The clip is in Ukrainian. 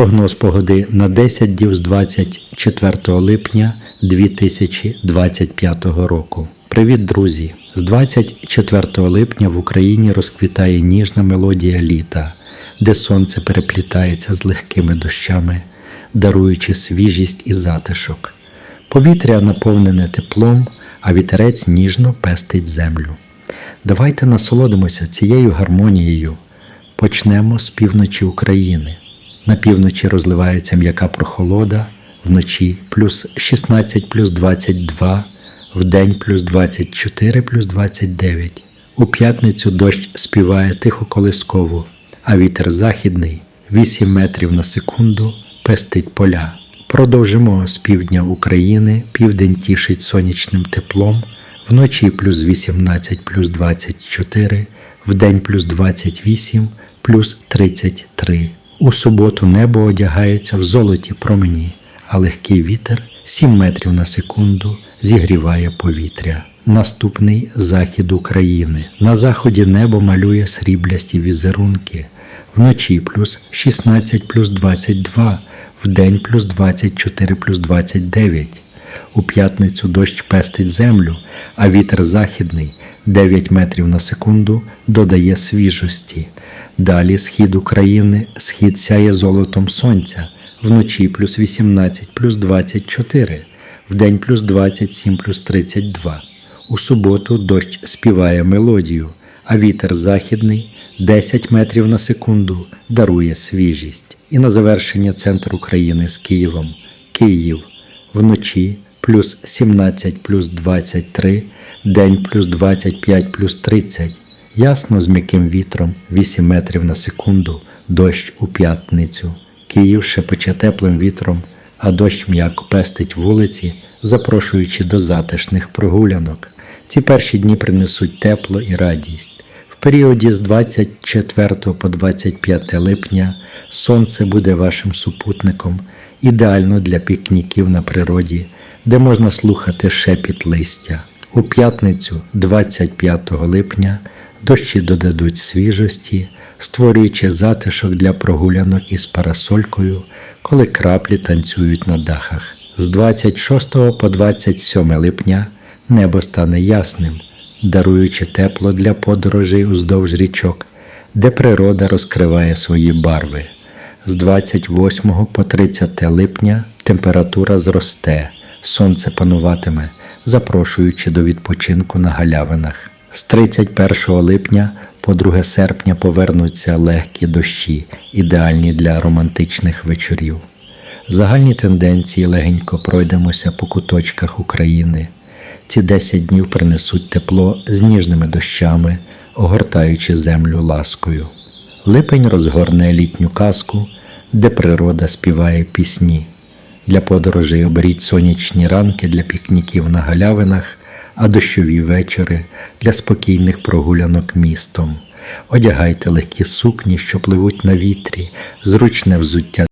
Прогноз погоди на 10 днів з 24 липня 2025 року. Привіт, друзі! З 24 липня в Україні розквітає ніжна мелодія літа, де сонце переплітається з легкими дощами, даруючи свіжість і затишок. Повітря наповнене теплом, а вітерець ніжно пестить землю. Давайте насолодимося цією гармонією. Почнемо з півночі України. На півночі розливається м'яка прохолода, вночі плюс 16 плюс 22, вдень плюс 24 плюс 29. У п'ятницю дощ співає тихо колисково, а вітер західний 8 метрів на секунду пестить поля. Продовжимо з півдня України, південь тішить сонячним теплом, вночі плюс 18 плюс 24, вдень плюс 28 плюс 33. У суботу небо одягається в золоті промені, а легкий вітер 7 метрів на секунду зігріває повітря. Наступний захід України. На заході небо малює сріблясті візерунки. Вночі плюс 16 плюс 22, вдень плюс 24 плюс 29. У п'ятницю дощ пестить землю, а вітер західний 9 метрів на секунду додає свіжості. Далі схід України, схід сяє золотом сонця, вночі плюс 18 плюс 24, вдень плюс 27 плюс 32. У суботу дощ співає мелодію, а вітер західний 10 метрів на секунду дарує свіжість. І на завершення центр України з Києвом. Київ вночі плюс 17 плюс 23, день плюс 25 плюс 30. Ясно з м'яким вітром 8 метрів на секунду, дощ у п'ятницю. Київ шепоче теплим вітром, а дощ м'яко пестить вулиці, запрошуючи до затишних прогулянок. Ці перші дні принесуть тепло і радість. В періоді з 24 по 25 липня сонце буде вашим супутником, ідеально для пікніків на природі, де можна слухати шепіт листя. У п'ятницю, 25 липня, дощі додадуть свіжості, створюючи затишок для прогулянок із парасолькою, коли краплі танцюють на дахах. З 26 по 27 липня небо стане ясним, даруючи тепло для подорожей уздовж річок, де природа розкриває свої барви. З 28 по 30 липня температура зросте, сонце пануватиме, запрошуючи до відпочинку на галявинах. З 31 липня по 2 серпня повернуться легкі дощі, ідеальні для романтичних вечорів. Загальні тенденції легенько пройдемося по куточках України. Ці 10 днів принесуть тепло з ніжними дощами, огортаючи землю ласкою. Липень розгорне літню казку, де природа співає пісні. Для подорожей оберіть сонячні ранки для пікніків на галявинах, а дощові вечори для спокійних прогулянок містом. Одягайте легкі сукні, що пливуть на вітрі, зручне взуття